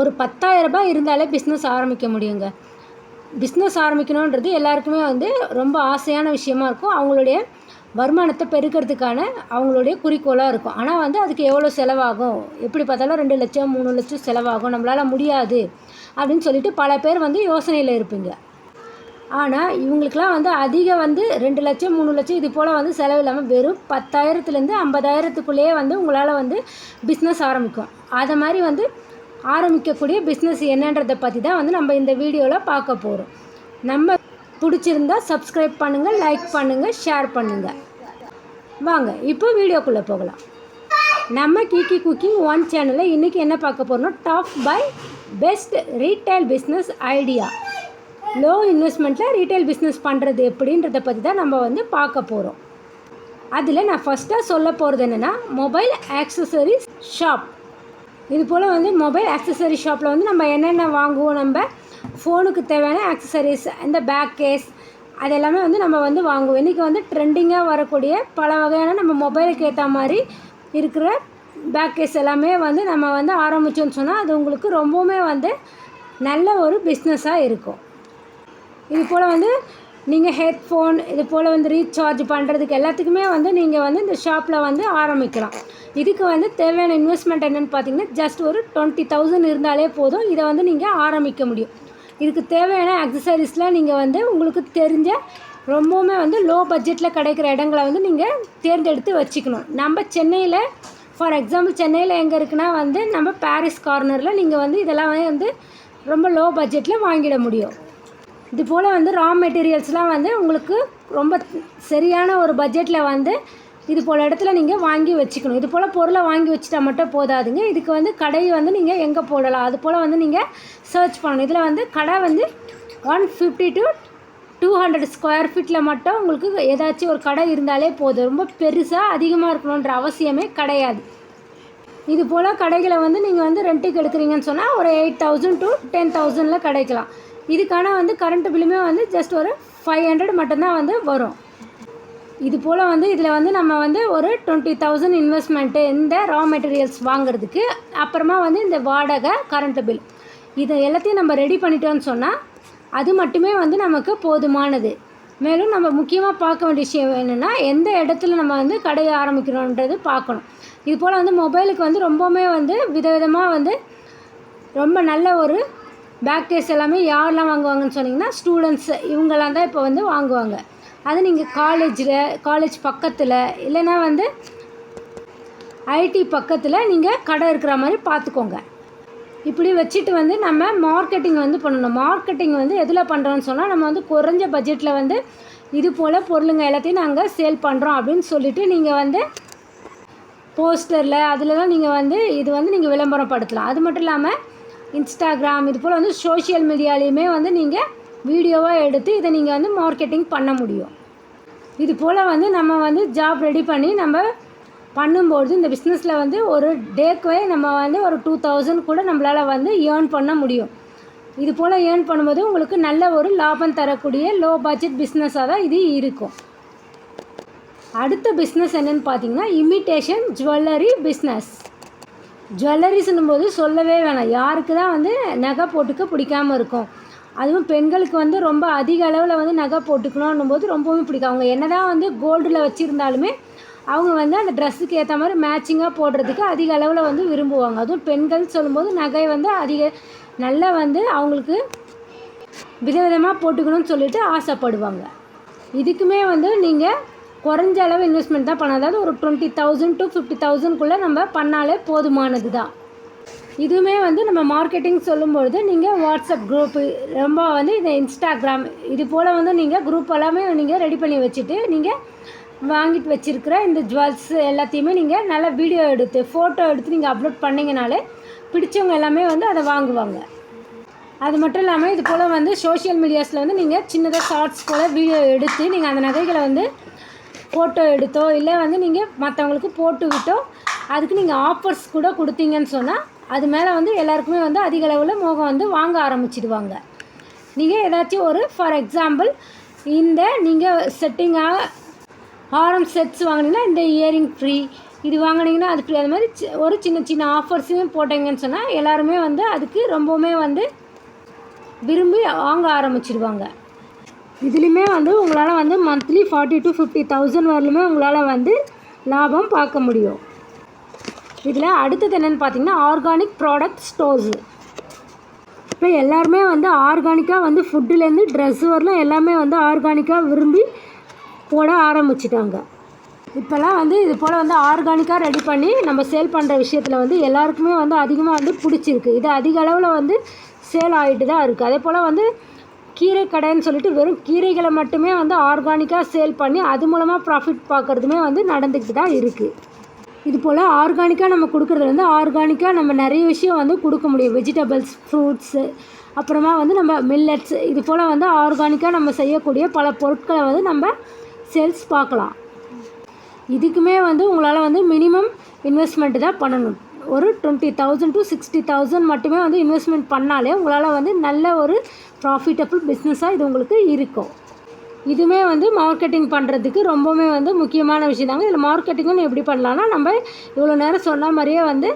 ஒரு 10000 ரூபாய் இருந்தாலே பிஸ்னஸ் ஆரம்பிக்க முடியுங்க. பிஸ்னஸ் ஆரம்பிக்கணுன்றது எல்லாருக்குமே வந்து ரொம்ப ஆசையான விஷயமா இருக்கும். அவங்களுடைய வருமானத்தை பெருக்கிறதுக்கான அவங்களுடைய குறிக்கோளாக இருக்கும். ஆனால் வந்து அதுக்கு எவ்வளோ செலவாகும்? எப்படி பார்த்தாலும் ரெண்டு லட்சம் மூணு லட்சம் செலவாகும். நம்மளால் முடியாது அப்படின்னு சொல்லிட்டு பல பேர் வந்து யோசனையில் இருப்பீங்க. ஆனால் இவங்களுக்கெல்லாம் வந்து அதிக வந்து ரெண்டு லட்சம் மூணு லட்சம் இது போல் வந்து செலவு இல்லாமல் வெறும் பத்தாயிரத்துலேருந்து ஐம்பதாயிரத்துக்குள்ளேயே வந்து உங்களால் வந்து பிஸ்னஸ் ஆரம்பிக்கும். அதை மாதிரி வந்து ஆரம்பிக்கக்கூடிய பிஸ்னஸ் என்னன்றதை பற்றி தான் வந்து நம்ம இந்த வீடியோவில் பார்க்க போகிறோம் நம்ம பிடிச்சிருந்தா சப்ஸ்கிரைப் பண்ணுங்கள் லைக் பண்ணுங்கள் ஷேர் பண்ணுங்கள் வாங்க இப்போ வீடியோக்குள்ளே போகலாம். நம்ம கீக்கி குக்கிங் ஒன் சேனலில் இன்றைக்கி என்ன பார்க்க போகிறோம்னா top five best retail business idea low இன்வெஸ்ட்மெண்ட்டில் retail business பண்ணுறது எப்படின்றத பற்றி தான் நம்ம வந்து பார்க்க போகிறோம் அதில் நான் ஃபஸ்ட்டாக சொல்ல போகிறது என்னென்னா மொபைல் ஆக்சசரிஸ் ஷாப் இது போல் வந்து மொபைல் ஆக்சசரி ஷாப்பில் வந்து நம்ம என்னென்ன வாங்குவோம் நம்ம ஃபோனுக்கு தேவையான ஆக்சசரிஸ் இந்த பேக் கேஸ் அது எல்லாமே வந்து நம்ம வந்து வாங்குவோம். இன்றைக்கி வந்து ட்ரெண்டிங்காக வரக்கூடிய பல வகையான நம்ம மொபைலுக்கு ஏற்ற மாதிரி இருக்கிற பேக் கேஸ் எல்லாமே வந்து நம்ம வந்து ஆரம்பித்தோன்னு சொன்னால் அது உங்களுக்கு ரொம்பவுமே வந்து நல்ல ஒரு பிஸ்னஸாக இருக்கும். இது போல் வந்து நீங்கள் ஹெட்ஃபோன் இது போல் வந்து ரீசார்ஜ் பண்ணுறதுக்கு எல்லாத்துக்குமே வந்து நீங்கள் வந்து இந்த ஷாப்பில் வந்து ஆரம்பிக்கலாம். இதுக்கு வந்து தேவையான இன்வெஸ்ட்மெண்ட் என்னென்னு பார்த்தீங்கன்னா ஜஸ்ட் ஒரு டுவெண்ட்டி தௌசண்ட் இருந்தாலே போதும். இதை வந்து நீங்கள் ஆரம்பிக்க முடியும். இதுக்கு தேவையான அக்சசரிஸ்லாம் நீங்கள் வந்து உங்களுக்கு தெரிஞ்ச ரொம்பவுமே வந்து லோ பட்ஜெட்டில் கிடைக்கிற இடங்களை வந்து நீங்கள் தேர்ந்தெடுத்து வச்சுக்கணும். நம்ம சென்னையில் ஃபார் எக்ஸாம்பிள் சென்னையில் எங்கே இருக்குன்னா வந்து நம்ம பாரிஸ் கார்னரில் நீங்கள் வந்து இதெல்லாம் வந்து ரொம்ப லோ பட்ஜெட்டில் வாங்கிட முடியும். இது போல் வந்து ரா மெட்டீரியல்ஸ்லாம் வந்து உங்களுக்கு ரொம்ப சரியான ஒரு பட்ஜெட்டில் வந்து இது போல் இடத்துல நீங்கள் வாங்கி வச்சுக்கணும். இது போல் பொருளை வாங்கி வச்சுட்டா மட்டும் போதாதுங்க. இதுக்கு வந்து கடை வந்து நீங்கள் எங்கே போடலாம்? அது போல் வந்து நீங்கள் சர்ச் பண்ணணும். இதில் வந்து கடை வந்து one fifty to two hundred square ஃபீட்டில் மட்டும் உங்களுக்கு ஏதாச்சும் ஒரு கடை இருந்தாலே போதும். ரொம்ப பெருசாக அதிகமாக இருக்கணுன்ற அவசியமே கிடையாது. இது போல் கடைகளை வந்து நீங்கள் வந்து ரெண்ட்டுக்கு எடுக்கிறீங்கன்னு சொன்னால் ஒரு எயிட் தௌசண்ட் டு டென் தௌசண்டில் கிடைக்கலாம். இதுக்கான வந்து கரண்ட் பில்லுமே வந்து ஜஸ்ட் ஒரு ஃபைவ் ஹண்ட்ரட் மட்டும்தான் வந்து வரும். இது போல் வந்து இதில் வந்து நம்ம வந்து ஒரு டுவெண்ட்டி தௌசண்ட் இன்வெஸ்ட்மெண்ட்டு இந்த ரா மெட்டீரியல்ஸ் வாங்குறதுக்கு அப்புறமா வந்து இந்த வாடகை கரண்ட் பில் இது எல்லாத்தையும் நம்ம ரெடி பண்ணிட்டோம்னு சொன்னால் அது மட்டுமே வந்து நமக்கு போதுமானது. மேலும் நம்ம முக்கியமாக பார்க்க வேண்டிய விஷயம் என்னென்னா எந்த இடத்துல நம்ம வந்து கடையை ஆரம்பிக்கிறோன்றது பார்க்கணும். இது போல் வந்து மொபைலுக்கு வந்து ரொம்பவுமே வந்து விதவிதமாக வந்து ரொம்ப நல்ல ஒரு பேக் எல்லாமே யாரெல்லாம் வாங்குவாங்கன்னு சொன்னிங்கன்னா ஸ்டூடெண்ட்ஸ் இவங்கெல்லாம் தான் இப்போ வந்து வாங்குவாங்க. அது நீங்கள் காலேஜில் காலேஜ் பக்கத்தில் இல்லைன்னா வந்து ஐடி பக்கத்தில் நீங்கள் கடை இருக்கிற மாதிரி பார்த்துக்கோங்க. இப்படி வச்சுட்டு வந்து நம்ம மார்க்கெட்டிங் வந்து பண்ணணும். மார்க்கெட்டிங் வந்து எதில் பண்ணுறோன்னு சொன்னால் நம்ம வந்து குறைஞ்ச பட்ஜெட்டில் வந்து இது போல் பொருளுங்க எல்லாத்தையும் நாங்கள் சேல் பண்ணுறோம் அப்படின்னு சொல்லிவிட்டு நீங்கள் வந்து போஸ்டரில் அதிலலாம் நீங்கள் வந்து இது வந்து நீங்கள் விளம்பரப்படுத்தலாம். அது மட்டும் இல்லாமல் இன்ஸ்டாகிராம் இது போல் வந்து சோஷியல் மீடியாலேயுமே வந்து நீங்கள் வீடியோவாக எடுத்து இதை நீங்கள் வந்து மார்க்கெட்டிங் பண்ண முடியும். இது போல் வந்து நம்ம வந்து ஜாப் ரெடி பண்ணி நம்ம பண்ணும்போது இந்த பிஸ்னஸில் வந்து ஒரு டேக்குவே நம்ம வந்து ஒரு டூ தௌசண்ட் கூட நம்மளால் வந்து ஏர்ன் பண்ண முடியும். இது போல் ஏர்ன் பண்ணும்போது உங்களுக்கு நல்ல ஒரு லாபம் தரக்கூடிய லோ பட்ஜெட் பிஸ்னஸாக தான் இது இருக்கும். அடுத்த பிஸ்னஸ் என்னென்னு பார்த்தீங்கன்னா இமிட்டேஷன் ஜுவல்லரி பிஸ்னஸ் ஜுவல்லரிஸ்னும் போது சொல்லவே வேணாம். யாருக்கு தான் வந்து நகை போட்டுக்க பிடிக்காம இருக்கும். அதுவும் பெண்களுக்கு வந்து ரொம்ப அதிக அளவில் வந்து நகை போட்டுக்கணும்னும் போது ரொம்பவும் பிடிக்கும். அவங்க என்ன தான் வந்து கோல்டில் வச்சுருந்தாலுமே அவங்க வந்து அந்த ட்ரெஸ்ஸுக்கு ஏற்ற மாதிரி மேட்சிங்காக போடுறதுக்கு அதிக அளவில் வந்து விரும்புவாங்க. அதுவும் பெண்கள் சொல்லும்போது நகை வந்து அதிக நல்லா வந்து அவங்களுக்கு விதவிதமாக போட்டுக்கணும்னு சொல்லிட்டு ஆசைப்படுவாங்க. இதுக்குமே வந்து நீங்கள் குறைஞ்ச அளவு இன்வெஸ்ட்மெண்ட் தான் பண்ண அதாவது ஒரு டுவெண்ட்டி தௌசண்ட் டு ஃபிஃப்டி தௌசண்ட்குள்ளே நம்ம பண்ணாலே போதுமானது தான் இதுவுமே வந்து நம்ம மார்க்கெட்டிங் சொல்லும்பொழுது நீங்கள் வாட்ஸ்அப் குரூப்பு ரொம்ப வந்து இந்த இன்ஸ்டாகிராம் இது போல் வந்து நீங்கள் குரூப் எல்லாமே நீங்கள் ரெடி பண்ணி வச்சுட்டு நீங்கள் வாங்கிட்டு வச்சுருக்கிற இந்த ஜுவல்ஸ் எல்லாத்தையுமே நீங்கள் நல்லா வீடியோ எடுத்து ஃபோட்டோ எடுத்து நீங்கள் அப்லோட் பண்ணிங்கனாலே பிடிச்சவங்க எல்லாமே வந்து அதை வாங்குவாங்க. அது மட்டும் இல்லாமல் இது போல் வந்து சோஷியல் மீடியாஸில் வந்து நீங்கள் சின்னதாக ஷார்ட்ஸ் போல் வீடியோ எடுத்து நீங்கள் அந்த நகைகளை வந்து ஃபோட்டோ எடுத்தோ இல்லை வந்து நீங்கள் மற்றவங்களுக்கு போட்டு விட்டோ அதுக்கு நீங்கள் ஆஃபர்ஸ் கூட கொடுத்தீங்கன்னு சொன்னால் அது மேலே வந்து எல்லாருக்குமே வந்து அதிக அளவில் மோகம் வந்து வாங்க ஆரம்பிச்சிடுவாங்க. நீங்கள் ஏதாச்சும் ஒரு ஃபார் எக்ஸாம்பிள் இந்த நீங்கள் செட்டிங்காக ஆரம் செட்ஸ் வாங்கினீங்கன்னா இந்த இயரிங் ஃப்ரீ இது வாங்கினீங்கன்னா அது ஃப்ரீ அது மாதிரி ஒரு சின்ன சின்ன ஆஃபர்ஸையும் போட்டீங்கன்னு சொன்னால் எல்லாருமே வந்து அதுக்கு ரொம்பவுமே வந்து விரும்பி வாங்க ஆரம்பிச்சிடுவாங்க. இதுலேயுமே வந்து உங்களால் வந்து monthly forty to fifty thousand வரலுமே உங்களால் வந்து லாபம் பார்க்க முடியும். இதில் அடுத்தது என்னென்னு பார்த்தீங்கன்னா ஆர்கானிக் ப்ராடக்ட் ஸ்டோர்ஸு இப்போ எல்லாருமே வந்து ஆர்கானிக்காக வந்து ஃபுட்டுலேருந்து ட்ரெஸ் வரலாம் எல்லாமே வந்து ஆர்கானிக்காக விரும்பி போட ஆரம்பிச்சிட்டாங்க. இப்போல்லாம் வந்து இது போல் வந்து ஆர்கானிக்காக ரெடி பண்ணி நம்ம சேல் பண்ணுற விஷயத்தில் வந்து எல்லாருக்குமே வந்து அதிகமாக வந்து பிடிச்சிருக்கு. இது அதிக அளவில் வந்து சேல் ஆகிட்டு தான் இருக்குது அதே போல் வந்து கீரை கடைன்னு சொல்லிட்டு வெறும் கீரைகளை மட்டுமே வந்து ஆர்கானிக்காக சேல் பண்ணி அது மூலமாக ப்ராஃபிட் பார்க்குறதுமே வந்து நடந்துக்கிட்டு தான் இருக்குது இது போல் ஆர்கானிக்காக நம்ம கொடுக்குறதுல வந்து ஆர்கானிக்காக நம்ம நிறைய விஷயம் வந்து கொடுக்க முடியும். வெஜிடபிள்ஸ் ஃப்ரூட்ஸு அப்புறமா வந்து நம்ம மில்லட்ஸ் இது போல் வந்து ஆர்கானிக்காக நம்ம செய்யக்கூடிய பல பொருட்களை வந்து நம்ம சேல்ஸ் பார்க்கலாம். இதுக்குமே வந்து உங்களால் வந்து மினிமம் இன்வெஸ்ட்மெண்ட் தான் பண்ணணும். ஒரு twenty thousand to sixty thousand மட்டுமே வந்து இன்வெஸ்ட்மெண்ட் பண்ணாலே உங்களால் வந்து நல்ல ஒரு ப்ராஃபிட்டபுள் பிஸ்னஸாக இது உங்களுக்கு இருக்கும். இதுவுமே வந்து மார்க்கெட்டிங் பண்ணுறதுக்கு ரொம்பவுமே வந்து முக்கியமான விஷயம் தாங்க. இதில் மார்க்கெட்டிங்கும் எப்படி பண்ணலான்னா நம்ம இவ்வளோ நேரம் சொன்ன மாதிரியே வந்து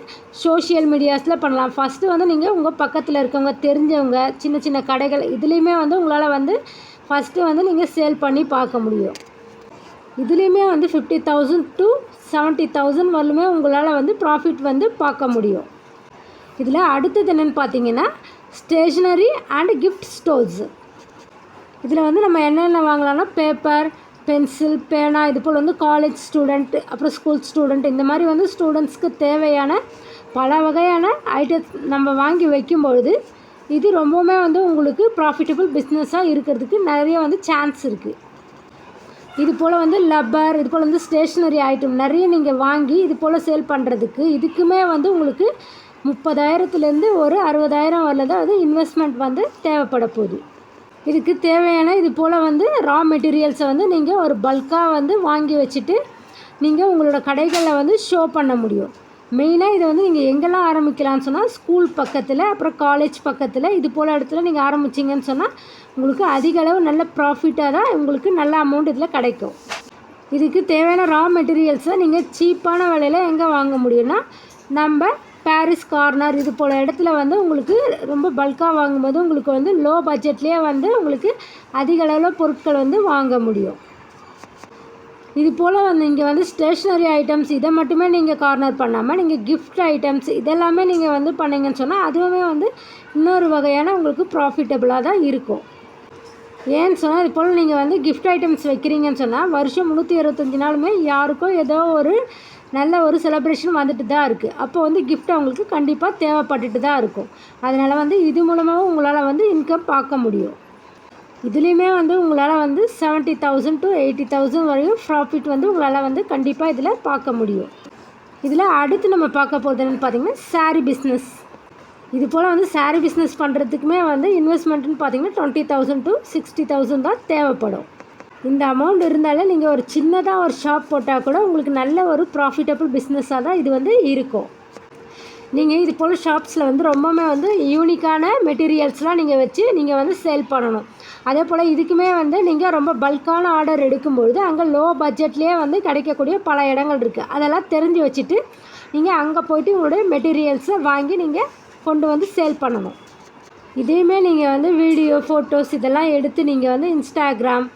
சோஷியல் மீடியாஸில் பண்ணலாம். ஃபஸ்ட்டு வந்து நீங்கள் உங்கள் பக்கத்தில் இருக்கவங்க தெரிஞ்சவங்க சின்ன சின்ன கடைகள் இதுலேயுமே வந்து உங்களால் வந்து ஃபஸ்ட்டு வந்து நீங்கள் சேல் பண்ணி பார்க்க முடியும். இதுலேயுமே வந்து fifty thousand to seventy thousand வரலுமே உங்களால் வந்து ப்ராஃபிட் வந்து பார்க்க முடியும். இதில் அடுத்தது என்னென்னு பார்த்தீங்கன்னா ஸ்டேஷ்னரி அண்ட் கிஃப்ட் ஸ்டோர்ஸ் இதில் வந்து நம்ம என்னென்ன வாங்கலாம்னா பேப்பர் பென்சில் பேனா இது போல் வந்து காலேஜ் ஸ்டூடெண்ட் அப்புறம் ஸ்கூல் ஸ்டூடெண்ட் இந்த மாதிரி வந்து ஸ்டூடெண்ட்ஸ்க்கு தேவையான பல வகையான ஐட்டம்ஸ் நம்ம வாங்கி வைக்கும்பொழுது இது ரொம்பவுமே வந்து உங்களுக்கு ப்ராஃபிட்டபுள் பிஸ்னஸாக இருக்கிறதுக்கு நிறைய வந்து சான்ஸ் இருக்குது இது போல் வந்து லப்பர் இது போல் வந்து ஸ்டேஷ்னரி ஐட்டம் நிறைய நீங்கள் வாங்கி இது போல் சேல் பண்ணுறதுக்கு இதுக்குமே வந்து உங்களுக்கு முப்பதாயிரத்துலேருந்து ஒரு அறுபதாயிரம் வரல தான் வந்து இன்வெஸ்ட்மெண்ட் வந்து தேவைப்பட போகுது. இதுக்கு தேவையான இது போல் வந்து ரா மெட்டீரியல்ஸை வந்து நீங்கள் ஒரு பல்காக வந்து வாங்கி வச்சுட்டு நீங்கள் உங்களோட கடைகளில் வந்து ஷோ பண்ண முடியும். மெயினாக இதை வந்து நீங்கள் எங்கெல்லாம் ஆரம்பிக்கலாம்னு சொன்னால் ஸ்கூல் பக்கத்தில் அப்புறம் காலேஜ் பக்கத்தில் இது போல் இடத்துல நீங்கள் ஆரம்பிச்சிங்கன்னு சொன்னால் உங்களுக்கு அதிக அளவு நல்ல ப்ராஃபிட்டாக தான் உங்களுக்கு நல்ல அமௌண்ட் இதில் கிடைக்கும். இதுக்கு தேவையான ரா மெட்டீரியல்ஸை நீங்கள் சீப்பான விலையில் எங்கே வாங்க முடியும்னா நம்ம பாரிஸ் கார்னர் இது போல் இடத்துல வந்து உங்களுக்கு ரொம்ப பல்காக வாங்கும்போது உங்களுக்கு வந்து லோ பட்ஜெட்லேயே வந்து உங்களுக்கு அதிக அளவில் பொருட்கள் வந்து வாங்க முடியும். இது போல் வந்து இங்கே வந்து ஸ்டேஷ்னரி ஐட்டம்ஸ் இதை மட்டுமே நீங்கள் கார்னர் பண்ணாமல் நீங்கள் கிஃப்ட் ஐட்டம்ஸ் இதெல்லாமே நீங்கள் வந்து பண்ணிங்கன்னு சொன்னால் அதுவுமே வந்து இன்னொரு வகையான உங்களுக்கு ப்ராஃபிட்டபுளாக தான் இருக்கும். ஏன்னு சொன்னால் இது போல் நீங்கள் வந்து கிஃப்ட் ஐட்டம்ஸ் வைக்கிறீங்கன்னு சொன்னால் வருஷம் முந்நூற்றி இருபத்தஞ்சி நாளுமே யாருக்கும் ஏதோ ஒரு நல்ல ஒரு செலப்ரேஷன் வந்துட்டு தான் இருக்குது அப்போ வந்து கிஃப்ட் அவங்களுக்கு கண்டிப்பாக தேவைப்பட்டுட்டு தான் இருக்கும். அதனால் வந்து இது மூலமாகவும் உங்களால் வந்து இன்கம் பார்க்க முடியும். இதுலேயுமே வந்து உங்களால் வந்து seventy thousand to eighty thousand வரையும் ப்ராஃபிட் வந்து உங்களால் வந்து கண்டிப்பாக இதில் பார்க்க முடியும். இதில் அடுத்து நம்ம பார்க்க போகிறதுன்னு என்னென்னு பார்த்தீங்கன்னா saree பிஸ்னஸ் இது போல் வந்து சாரீ பிஸ்னஸ் பண்ணுறதுக்குமே வந்து இன்வெஸ்ட்மெண்ட்டுன்னு பார்த்தீங்கன்னா twenty thousand to sixty thousand தான் தேவைப்படும். இந்த அமௌண்ட் இருந்தாலே நீங்கள் ஒரு சின்னதாக ஒரு ஷாப் போட்டால் கூட உங்களுக்கு நல்ல ஒரு ப்ராஃபிட்டபிள் பிஸ்னஸாக தான் இது வந்து இருக்கும். நீங்கள் இது போல் ஷாப்ஸில் வந்து ரொம்பவுமே வந்து யூனிக்கான மெட்டீரியல்ஸ்லாம் நீங்கள் வச்சு நீங்கள் வந்து சேல் பண்ணணும். அதே போல் இதுக்குமே வந்து நீங்கள் ரொம்ப பல்கான ஆர்டர் எடுக்கும்பொழுது அங்கே லோ பட்ஜெட்லேயே வந்து கிடைக்கக்கூடிய பல இடங்கள் இருக்குது அதெல்லாம் தெரிஞ்சு வச்சுட்டு நீங்கள் அங்கே போயிட்டு உங்களுடைய மெட்டீரியல்ஸை வாங்கி நீங்கள் கொண்டு வந்து சேல் பண்ணணும். இதையுமே நீங்கள் வந்து வீடியோ ஃபோட்டோஸ் இதெல்லாம் எடுத்து நீங்கள் வந்து இன்ஸ்டாகிராம்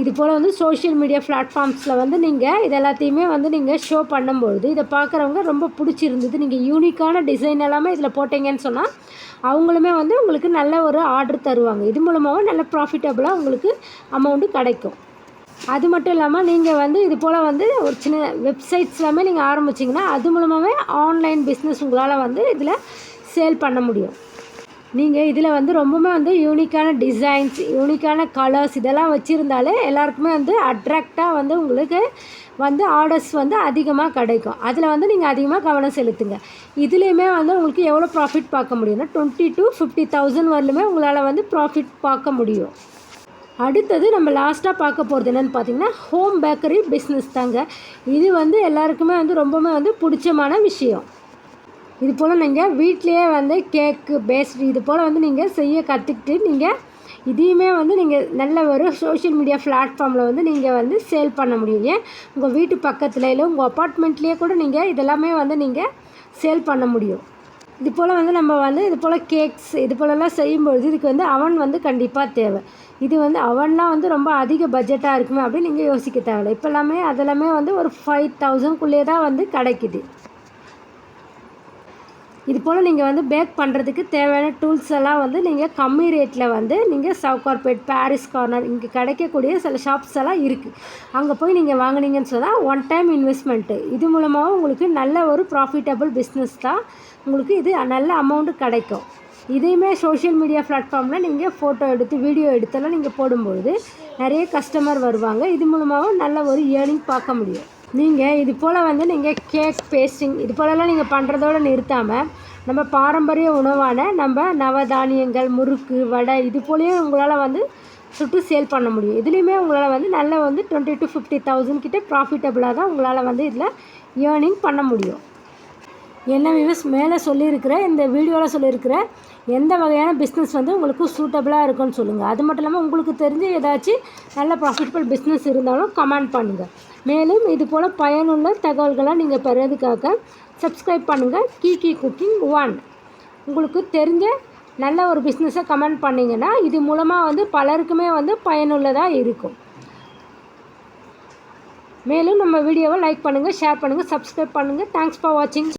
இது போல் வந்து சோஷியல் மீடியா பிளாட்ஃபார்ம்ஸில் வந்து நீங்கள் இது எல்லாத்தையுமே வந்து நீங்கள் ஷோ பண்ணும்பொழுது இதை பார்க்குறவங்க ரொம்ப பிடிச்சிருந்தது. நீங்கள் யூனிக்கான டிசைன் எல்லாமே இதில் போட்டீங்கன்னு சொன்னால் அவங்களுமே வந்து உங்களுக்கு நல்ல ஒரு ஆர்டர் தருவாங்க. இது மூலமாகவும் நல்ல ப்ராஃபிட்டபுளாக உங்களுக்கு அமௌண்ட்டு கிடைக்கும். அது மட்டும் இல்லாமல் நீங்கள் வந்து இது போல் வந்து ஒரு சின்ன வெப்சைட்ஸ் எல்லாமே நீங்கள் ஆரம்பிச்சிங்கன்னா அது மூலமாகவே ஆன்லைன் பிஸ்னஸ் உங்களால் வந்து இதில் சேல் பண்ண முடியும். நீங்கள் இதில் வந்து ரொம்பவுமே வந்து யூனிக்கான டிசைன்ஸ் யூனிக்கான கலர்ஸ் இதெல்லாம் வச்சுருந்தாலே எல்லாருக்குமே வந்து அட்ராக்டாக வந்து உங்களுக்கு வந்து ஆர்டர்ஸ் வந்து அதிகமாக கிடைக்கும். அதில் வந்து நீங்கள் அதிகமாக கவனம் செலுத்துங்க. இதுலேயுமே வந்து உங்களுக்கு எவ்வளோ ப்ராஃபிட் பார்க்க முடியும்னா டுவெண்ட்டி டு ஃபிஃப்டி தௌசண்ட் வரலுமே உங்களால் வந்து ப்ராஃபிட் பார்க்க முடியும். அடுத்தது நம்ம லாஸ்ட்டாக பார்க்க போகிறது என்னென்னு பார்த்தீங்கன்னா ஹோம் பேக்கரி பிஸ்னஸ் தாங்க. இது வந்து எல்லாருக்குமே வந்து ரொம்பவுமே வந்து பிடிச்சமான விஷயம். இது போல் நீங்கள் வீட்டிலையே வந்து கேக்கு பேஸ்ட்ரி இது போல் வந்து நீங்கள் செய்ய கற்றுக்கிட்டு நீங்கள் இதையுமே வந்து நீங்கள் நல்ல ஒரு சோஷியல் மீடியா பிளாட்ஃபார்மில் வந்து நீங்கள் வந்து சேல் பண்ண முடியும். ஏன்? உங்கள் வீட்டு பக்கத்தில் இல்லை உங்கள் அப்பார்ட்மெண்ட்லேயே கூட நீங்கள் இதெல்லாமே வந்து நீங்கள் சேல் பண்ண முடியும். இது போல் வந்து நம்ம வந்து இது போல் கேக்ஸ் இது போலலாம் செய்யும்பொழுது இதுக்கு வந்து அவன் வந்து கண்டிப்பாக தேவை. இது வந்து அவன்லாம் வந்து ரொம்ப அதிக பட்ஜெட்டாக இருக்குமே அப்படின்னு நீங்கள் யோசிக்க தேவையில்லை. இப்போ எல்லாமே அதெல்லாமே வந்து ஒரு ஃபைவ் தௌசண்ட்குள்ளே தான் வந்து கிடைக்குது. இது போல் நீங்கள் வந்து பேக் பண்ணுறதுக்கு தேவையான டூல்ஸ் எல்லாம் வந்து நீங்கள் கம்மி ரேட்டில் வந்து நீங்கள் சவுகார்பேட் பாரிஸ் கார்னர் இங்கே கிடைக்கக்கூடிய சில ஷாப்ஸ் எல்லாம் இருக்குது அங்கே போய் நீங்கள் வாங்குனீங்கன்னு சொன்னால் ஒன் டைம் இன்வெஸ்ட்மெண்ட்டு இது மூலமாக உங்களுக்கு நல்ல ஒரு ப்ராஃபிட்டபிள் பிஸ்னஸ் தான். உங்களுக்கு இது நல்ல அமௌண்ட்டு கிடைக்கும். இதையுமே சோஷியல் மீடியா பிளாட்ஃபார்மில் நீங்கள் ஃபோட்டோ எடுத்து வீடியோ எடுத்தெல்லாம் நீங்கள் போடும்பொழுது நிறைய கஸ்டமர் வருவாங்க. இது மூலமாகவும் நல்ல ஒரு ஏர்னிங் பார்க்க முடியும். நீங்கள் இது போல் வந்து நீங்கள் கேக் பேஸ்டிங் இது போலலாம் நீங்கள் பண்ணுறதோடு நிறுத்தாமல் நம்ம பாரம்பரிய உணவான நம்ம நவதானியங்கள் முறுக்கு வடை இது போலயும் உங்களால் வந்து சுட்டு சேல் பண்ண முடியும். இதுலேயுமே உங்களால் வந்து நல்ல வந்து டுவெண்ட்டி டு ஃபிஃப்டி தௌசண்ட் கிட்டே ப்ராஃபிட்டபுளாக தான் உங்களால் வந்து இதில் ஏர்னிங் பண்ண முடியும். என்ன வியூஸ் மேலே சொல்லியிருக்கிற இந்த வீடியோவில் சொல்லியிருக்கிற எந்த வகையான பிஸ்னஸ் வந்து உங்களுக்கு சூட்டபுளாக இருக்கும்னு சொல்லுங்கள் அது மட்டும் இல்லாமல் உங்களுக்கு தெரிஞ்சு ஏதாச்சும் நல்ல ப்ராஃபிட்டபிள் பிஸ்னஸ் இருந்தாலும் கமெண்ட் பண்ணுங்கள் மேலும் இது போல் பயனுள்ள தகவல்களை நீங்கள் பெறதுக்காக சப்ஸ்கிரைப் பண்ணுங்கள் கீ கீ குக்கிங் ஒன் உங்களுக்கு தெரிஞ்ச நல்ல ஒரு பிஸ்னஸை கமெண்ட் பண்ணிங்கன்னா இது மூலமாக வந்து பலருக்குமே வந்து பயனுள்ளதாக இருக்கும். மேலும் நம்ம வீடியோவை லைக் பண்ணுங்கள் ஷேர் பண்ணுங்கள் சப்ஸ்கிரைப் பண்ணுங்கள் தேங்க்ஸ் ஃபார் வாட்சிங்